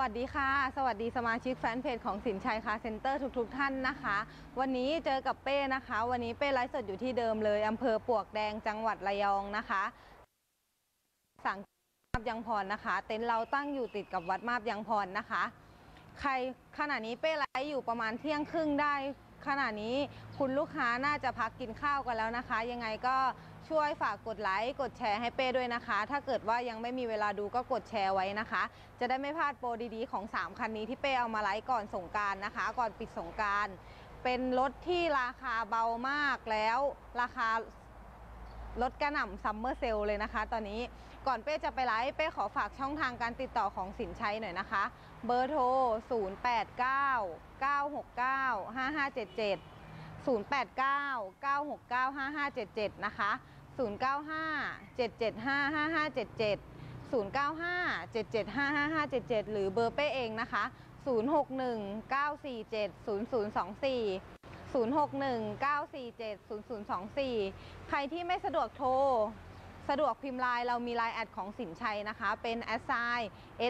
วัสดีค่ะ สวัสดีสมาชิกแฟนเพจของสินชัยคาเซ็นเตอร์ทุกๆทท่านนะคะ วันนี้เจอกับเป้นะคะ วันนี้เป้ไลฟ์สดอยู่ที่เดิมเลยอำเภอปลวกแดงจังหวัดระยองนะคะ สั่งมาบยังพรนะคะ เต็นท์เราตั้งอยู่ติดกับวัดมาบยังพรนะคะ ใครขณะนี้เป้ไลฟ์อยู่ประมาณเที่ยงครึ่งได้ ขณะนี้คุณลูกค้าน่าจะพักกินข้าวกันแล้วนะคะ ยังไงก็ช่วยฝากกดไลค์ กดแชร์ให้เป้ด้วยนะคะ ถ้าเกิดว่ายังไม่มีเวลาดูก็กดแชร์ไว้นะคะ จะได้ไม่พลาดโปรดีๆของ 3 คันนี้ที่เป้เอามาไลฟ์ก่อนสงการนะคะ ก่อนปิดสงการเป็นรถที่ราคาเบามากแล้ว ราคาลดกระหน่ำซัมเมอร์เซลเลยนะคะ ตอนนี้ก่อนเป้จะไปไลฟ์เป้ขอฝากช่องทางการติดต่อของสินชัยหน่อยนะคะ เบอร์โทร 089 969 5577 089 969 5577 นะคะ 095 775 5577 095 775 5577 หรือเบอร์เป้เองนะคะ 061 947 0024 0619470024 ใครที่ไม่สะดวกโทร สะดวกพิมพ์ไลน์เรามีไลน์แอดของสินชัยนะคะ เป็น s i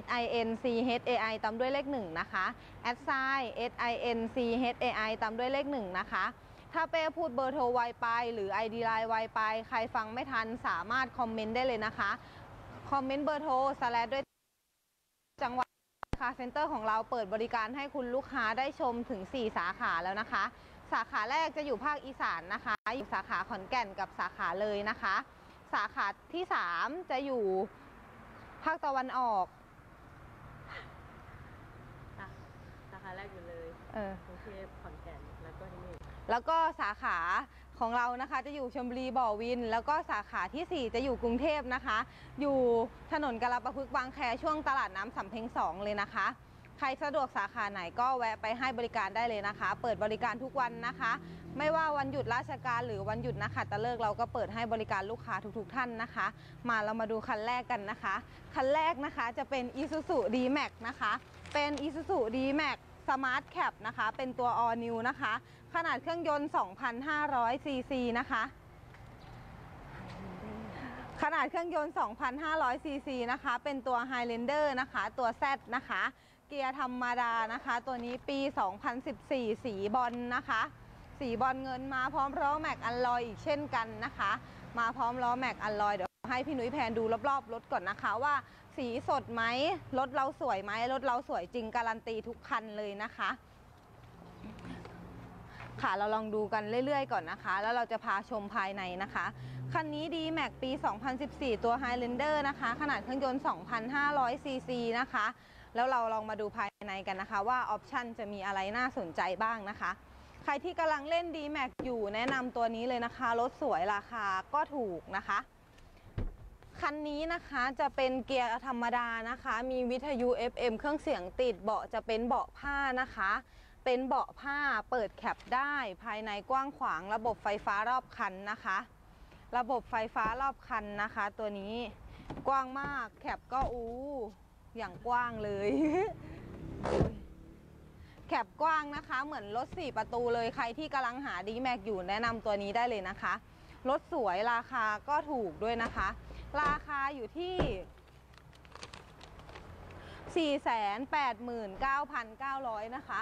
s i n c h a i ตามด้วยเลขหนึ่งนะคะ a s i s i n c h a i ตามด้วยเลขหนึ่งนะคะ ถ้าเป้พูดเบอร์โทรไวไป หรือ ID ไลน์ไวไป ใครฟังไม่ทันสามารถคอมเมนต์ได้เลยนะคะ คอมเมนต์เบอร์โทรสแลดด้วยจังหวัดคาเซ็นเตอร์ของเราเปิดบริการให้คุณลูกค้าได้ชมถึง 4 สาขาแล้วนะคะ สาขาแรกจะอยู่ภาคอีสานนะคะ อยู่สาขาขอนแก่นกับสาขาเลยนะคะ สาขาที่ 3 จะอยู่ภาคตะวันออก อะสาขาแรกอยู่เลยเออกรุงเทพขอนแก่นแล้วก็ที่นี่แล้วก็สาขาของเรานะคะจะอยู่ชลบุรีบ่อวิน แล้วก็สาขาทีสี่4 จะอยู่กรุงเทพนะคะ อยู่ถนนกาลปะพฤกษ์บางแคช่วงตลาดน้ำสำเพ็งสองเลยนะคะ ใครสะดวกสาขาไหนก็แวะไปให้บริการได้เลยนะคะ เปิดบริการทุกวันนะคะ ไม่ว่าวันหยุดราชการหรือวันหยุดนะคะตะเลิกเราก็เปิดให้บริการลูกค้าทุกๆ ท่านนะคะ มาเรามาดูคันแรกกันนะคะ คันแรกนะคะจะเป็น Isuzu D-Max นะคะ เป็น Isuzu D-Max Smart Cap นะคะ เป็นตัว All New นะคะ ขนาดเครื่องยนต์ 2,500 ซีซีนะคะ ขนาดเครื่องยนต์ 2,500 ซีซีนะคะ เป็นตัว Highlander นะคะ ตัว Z นะคะ เกียร์ธรรมดานะคะ ตัวนี้ปี 2014 สีบอลนะคะ สีบอลเงินมาพร้อมล้อแม็กอัลลอยอีกเช่นกันนะคะ มาพร้อมล้อแม็กอัลลอยเดี๋ยวให้พี่นุ้ยแพนดูรอบๆรถก่อนนะคะว่าสีสดไหมรถเราสวยไหมรถเราสวยจริงการันตีทุกคันเลยนะคะ ค่ะเราลองดูกันเรื่อยๆ ก่อนนะคะ แล้วเราจะพาชมภายในนะคะคันนี้ดีแม็กปี 2014 ตัว Highlander นะคะ ขนาดเครื่องยนต์ 2,500ซีซีนะคะ แล้วเราลองมาดูภายในกันนะคะ ว่าออปชันจะมีอะไรน่าสนใจบ้างนะคะ ใครที่กำลังเล่น d m a x อยู่แนะนำตัวนี้เลยนะคะรถสวยราคาก็ถูกนะคะ คันนี้นะคะจะเป็นเกียร์ธรรมดานะคะ มีวิทยุ FM เครื่องเสียงติดเบาะจะเป็นเบาะผ้านะคะ เป็นเบาะผ้าเปิดแคปได้ ภายในกว้างขวางระบบไฟฟ้ารอบคันนะคะ ระบบไฟฟ้ารอบคันนะคะ ตัวนี้กว้างมากแคปก็อู้ อย่างกว้างเลย แคปกว้างนะคะ เหมือนรถ 4 ประตูเลยใครที่กำลังหาดีแม็กอยู่แนะนำตัวนี้ได้เลยนะคะ รถสวยราคาก็ถูกด้วยนะคะ ราคาอยู่ที่489,900 นะคะ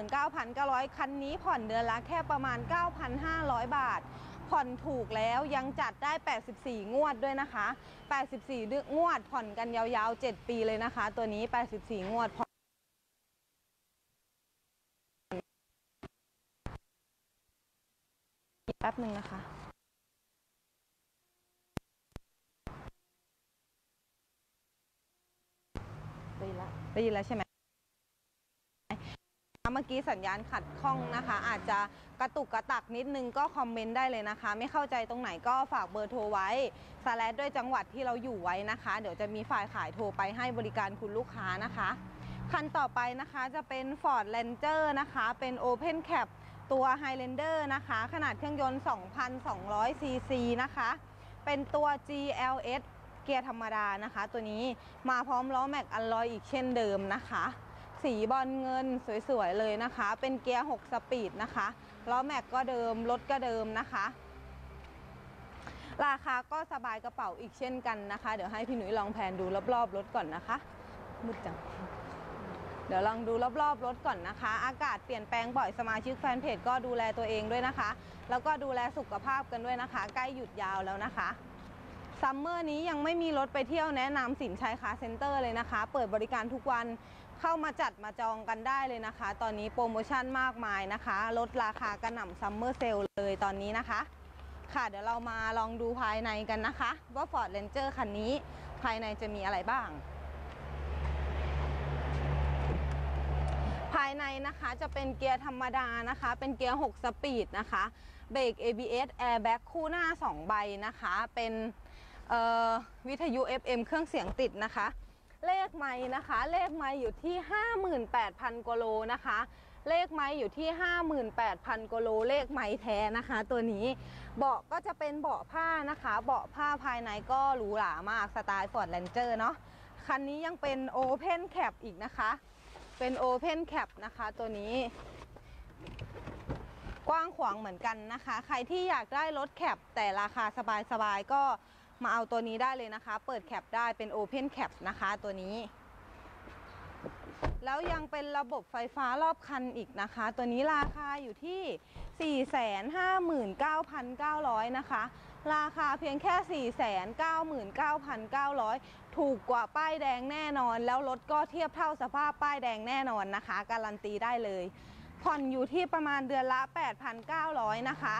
489,900 คันนี้ผ่อนเดือนละแค่ประมาณ 9,500 บาท ผ่อนถูกแล้วยังจัดได้ 84 งวดด้วยนะคะ 84 งวดผ่อนกันยาวๆ 7 ปีเลยนะคะ ตัวนี้ 84 งวดผ่อนแป๊บหนึ่งนะคะได้ละได้ยินแล้วใช่ไหม มื่อกี้สัญญาณขัดข้องนะคะ อาจจะกระตุกกระตักนิดนึงก็คอมเมนต์ได้เลยนะคะ ไม่เข้าใจตรงไหนก็ฝากเบอร์โทรไว้สแลดด้วยจังหวัดที่เราอยู่ไว้นะคะ เดี๋ยวจะมีฝ่ายขายโทรไปให้บริการคุณลูกค้านะคะคันต่อไปนะคะจะเป็น Ford Ranger นะคะ เป็น Open Cap ตัว Highlander นะคะ ขนาดเครื่องยนต์ 2,200ซีซีนะคะ เป็นตัว GLS เกียร์ธรรมดานะคะ ตัวนี้มาพร้อมล้อแม็กอัลลอยอีกเช่นเดิมนะคะ สีบอลเงินสวยๆเลยนะคะ เป็นเกียร์ 6 สปีดนะคะล้อแม็กก็เดิม รถก็เดิมนะคะ ราคาก็สบายกระเป๋าอีกเช่นกันนะคะ เดี๋ยวให้พี่หนุ่ยลองแผนดูรอบๆรถก่อนนะคะมืดจังเดี๋ยวลองดูรอบๆรถก่อนนะคะ อากาศเปลี่ยนแปลงบ่อยสมาชิกแฟนเพจก็ดูแลตัวเองด้วยนะคะ แล้วก็ดูแลสุขภาพกันด้วยนะคะ ใกล้หยุดยาวแล้วนะคะ ซัมเมอร์นี้ยังไม่มีรถไปเที่ยวแนะนำสินชัยคาเซ็นเตอร์เลยนะคะ เปิดบริการทุกวันเข้ามาจัดมาจองกันได้เลยนะคะ ตอนนี้โปรโมชั่นมากมายนะคะ ลดราคากระหน่ำซัมเมอร์เซลเลยตอนนี้นะคะ ค่ะเดี๋ยวเรามาลองดูภายในกันนะคะ ว่า Ford Ranger คันนี้ภายในจะมีอะไรบ้าง ภายในนะคะจะเป็นเกียร์ธรรมดานะคะ เป็นเกียร์ 6 สปีดนะคะเบรก ABS Airbag คู่หน้า 2 ใบนะคะ เป็น วิทยุ FM เครื่องเสียงติดนะคะ เลขไม้นะคะ เลขไม้อยู่ที่ 58,000กโลนะคะ เลขไม้อยู่ที่ 58,000กโลเลขไม้แท้นะคะ ตัวนี้เบาะก็จะเป็นเบาะผ้านะคะ เบาะผ้าภายในก็หรูหรามากสไตล์ Ford Ranger เนาะคันนี้ยังเป็น Open Cap อีกนะคะ เป็น Open Cap นะคะตัวนี้กว้างขวางเหมือนกันนะคะ ใครที่อยากได้รถแคปแต่ราคาสบายๆก็ มาเอาตัวนี้ได้เลยนะคะ เปิดแคปได้เป็น Open Cap นะคะตัวนี้ แล้วยังเป็นระบบไฟฟ้ารอบคันอีกนะคะ ตัวนี้ราคาอยู่ที่ 459,900 นะคะ ราคาเพียงแค่ 499,900 ถูกกว่าป้ายแดงแน่นอน แล้วรถก็เทียบเท่าสภาพป้ายแดงแน่นอนนะคะ การันตีได้เลย ผ่อนอยู่ที่ประมาณเดือนละ 8,900 นะคะ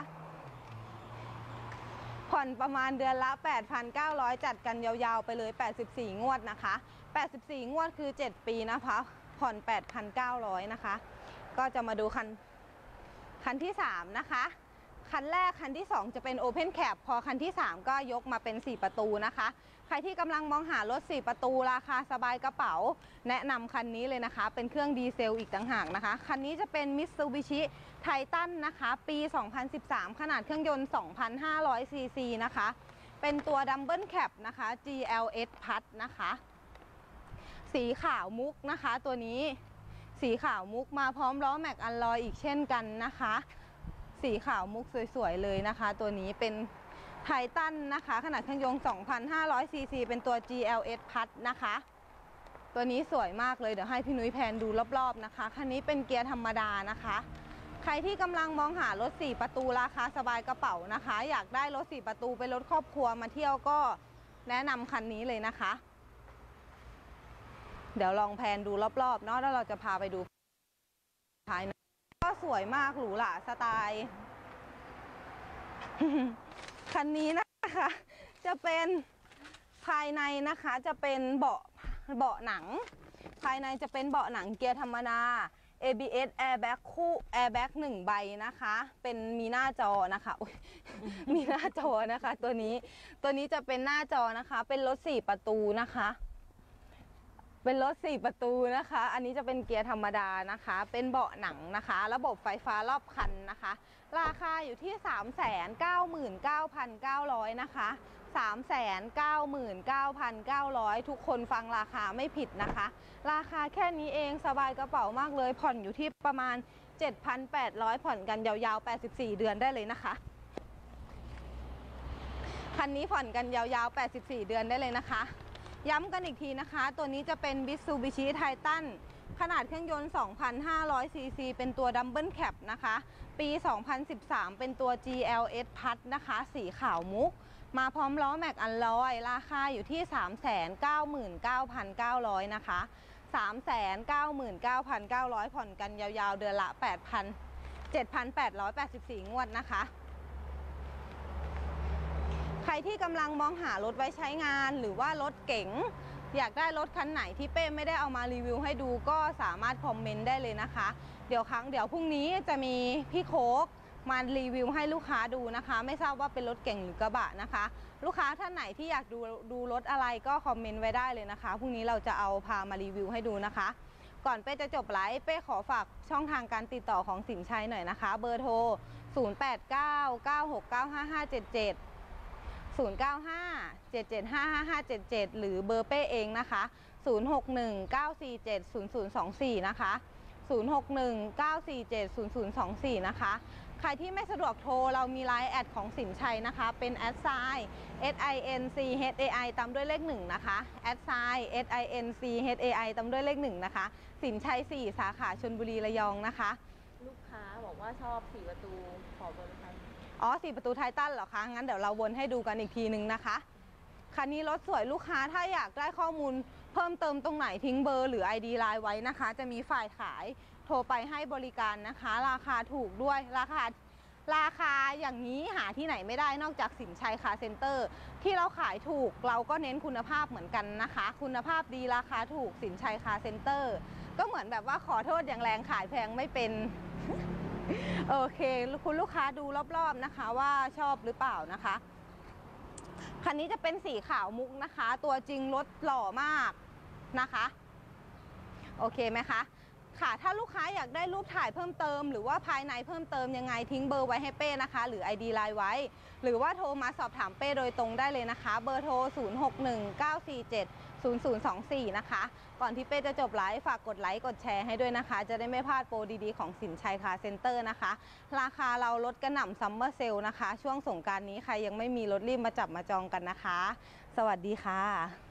ผ่อนประมาณเดือนละ 8,900 จัดกันยาวๆ ไปเลย 84 งวดนะคะ 84 งวดคือ 7 ปีนะคะ ผ่อน 8,900 นะคะ ก็จะมาดูคันคันที่ 3 นะคะ คันแรกคันที่ 2 จะเป็น Open Cap พอคันที่ 3 ก็ยกมาเป็น 4 ประตูนะคะ ใครที่กำลังมองหารถ 4 ประตูราคาสบายกระเป๋า แนะนำคันนี้เลยนะคะ เป็นเครื่องดีเซลอีกต่างหากนะคะ คันนี้จะเป็น Mitsubishi Titan นะคะ ปี 2013 ขนาดเครื่องยนต์ 2,500 ซีซีนะคะ เป็นตัว Double Cap นะคะ GLS Plus นะคะ สีขาวมุกนะคะ ตัวนี้สีขาวมุกมาพร้อมล้อแม็กอัลลอยอีกเช่นกันนะคะ สีขาวมุกสวยๆเลยนะคะ ตัวนี้เป็น ไททันนะคะ ขนาดเครื่องยนต์2,500ซีซีเป็นตัว GLS พัดนะคะ ตัวนี้สวยมากเลยเดี๋ยวให้พี่นุ้ยแพนดูรอบๆนะคะคันนี้เป็นเกียร์ธรรมดานะคะ ใครที่กำลังมองหารถ 4 ประตูราคาสบายกระเป๋านะคะ อยากได้รถ 4 ประตูเป็นรถครอบครัวมาเที่ยวก็แนะนำคันนี้เลยนะคะ เดี๋ยวลองแพนดูรอบๆเนาะแล้วเราจะพาไปดูภายในก็สวยมากหรูหราสไตล์ คันนี้นะคะ จะเป็นภายในนะคะจะเป็นเบาะเบาะหนัง ภายในจะเป็นเบาะหนังเกียร์ธรรมดา ABS airbag คู่ airbag หนึ่งใบนะคะ เป็นมีหน้าจอนะคะมีหน้าจอนะคะ ตัวนี้ตัวนี้จะเป็นหน้าจอนะคะ เป็นรถสี่ประตูนะคะ เป็นรถสี่ประตูนะคะ อันนี้จะเป็นเกียร์ธรรมดานะคะ เป็นเบาะหนังนะคะ ระบบไฟฟ้ารอบคันนะคะ ราคาอยู่ที่ 399,900 นะคะ 399,900 ทุกคนฟังราคาไม่ผิดนะคะ ราคาแค่นี้เองสบายกระเป๋ามากเลย ผ่อนอยู่ที่ประมาณ 7,800 ผ่อนกันยาวๆ 84 เดือนได้เลยนะคะคันนี้ผ่อนกันยาวๆ 84 เดือนได้เลยนะคะ ย้ำกันอีกทีนะคะ ตัวนี้จะเป็น Mitsubishi Titan ขนาดเครื่องยนต์ 2,500 ซีซี เป็นตัว Double Cap นะคะ ปี 2013 เป็นตัว GLS Plus นะคะ สีขาวมุก มาพร้อมล้อแม็กอันลอย ราคาอยู่ที่ 399,900 นะคะ 399,900 ผ่อนกันยาวๆ เดือนละ 8,000 7,884 งวดนะคะ รที่กำลังมองหารถไว้ใช้งาน หรือว่ารถเก๋งอยากได้รถคันไหนที่เป้ไม่ได้เอามารีวิวให้ดูก็สามารถคอมเมนต์ได้เลยนะคะ เดี๋ยวครั้งเดี๋ยวพรุ่งนี้จะมีพี่โคกมารีวิวให้ลูกค้าดูนะคะ ไม่ทราบว่าเป็นรถเก่งหรือกระบะนะคะ ลูกค้าท่านไหนที่อยากดูดูรถอะไรก็คอมเมนต์ไว้ได้เลยนะคะพรุ่งนี้เราจะเอาพามารีวิวให้ดูนะคะ ก่อนเป้จะจบไลฟ์เป้ขอฝากช่องทางการติดต่อของสินชัยหน่อยนะคะ เบอร์โทร 0899665577 7755577 หรือเบอร์เป้เองนะคะ 061 947 0024 นะคะ 061 947 0024 นะคะ ใครที่ไม่สะดวกโทร เรามีไลน์แอดของสินชัยนะคะ เป็นแอดไซน์ S I N C H A I ตามด้วยเลขหนึ่งนะคะแอดไซน์ S I N C H A I ตามด้วยเลขหนึ่งนะคะ สินชัย 4 สาขาชนบุรีระยองนะคะ ลูกค้าบอกว่าชอบสีประตูขอเบอร์ไหมคะ อ๋อสี่ประตูไททันเหรอคะ งั้นเดี๋ยวเราวนให้ดูกันอีกทีนึงนะคะคันนี้รถสวยลูกค้าถ้าอยากได้ข้อมูล เพิ่มเติมตรงไหนทิ้งเบอร์หรือ ID ไลน์ไว้นะคะ จะมีฝ่ายขายโทรไปให้บริการนะคะ ราคาถูกด้วยราคาราคาอย่างนี้หาที่ไหนไม่ได้นอกจากสินชัยคาเซ็นเตอร์ ที่เราขายถูกเราก็เน้นคุณภาพเหมือนกันนะคะ คุณภาพดีราคาถูกสินชัยคาเซ็นเตอร์ ก็เหมือนแบบว่าขอโทษอย่างแรงขายแพงไม่เป็น โอเคคุณลูกค้าดูรอบๆนะคะว่าชอบหรือเปล่านะคะคันนี้จะเป็นสีขาวมุกนะคะ ตัวจริงรถหล่อมากนะคะ โอเคไหมคะค่ะถ้าลูกค้าอยากได้รูปถ่ายเพิ่มเติม หรือว่าภายในเพิ่มเติมยังไงทิ้งเบอร์ไว้ให้เป้นะคะ หรือ ID ไลน์ไว้ หรือว่าโทรมาสอบถามเป้โดยตรงได้เลยนะคะ เบอร์โทร 0024 นะคะ ก่อนที่เป้จะจบไลฟ์ฝากกดไลค์กดแชร์ให้ด้วยนะคะ จะได้ไม่พลาดโปรดีๆ ของสินชัยคาเซ็นเตอร์นะคะ ราคาเราลดกระหน่ำซัมเมอร์เซลนะคะ ช่วงสงกรารนี้ใครยังไม่มีรถรีบมาจับมาจองกันนะคะ สวัสดีค่ะ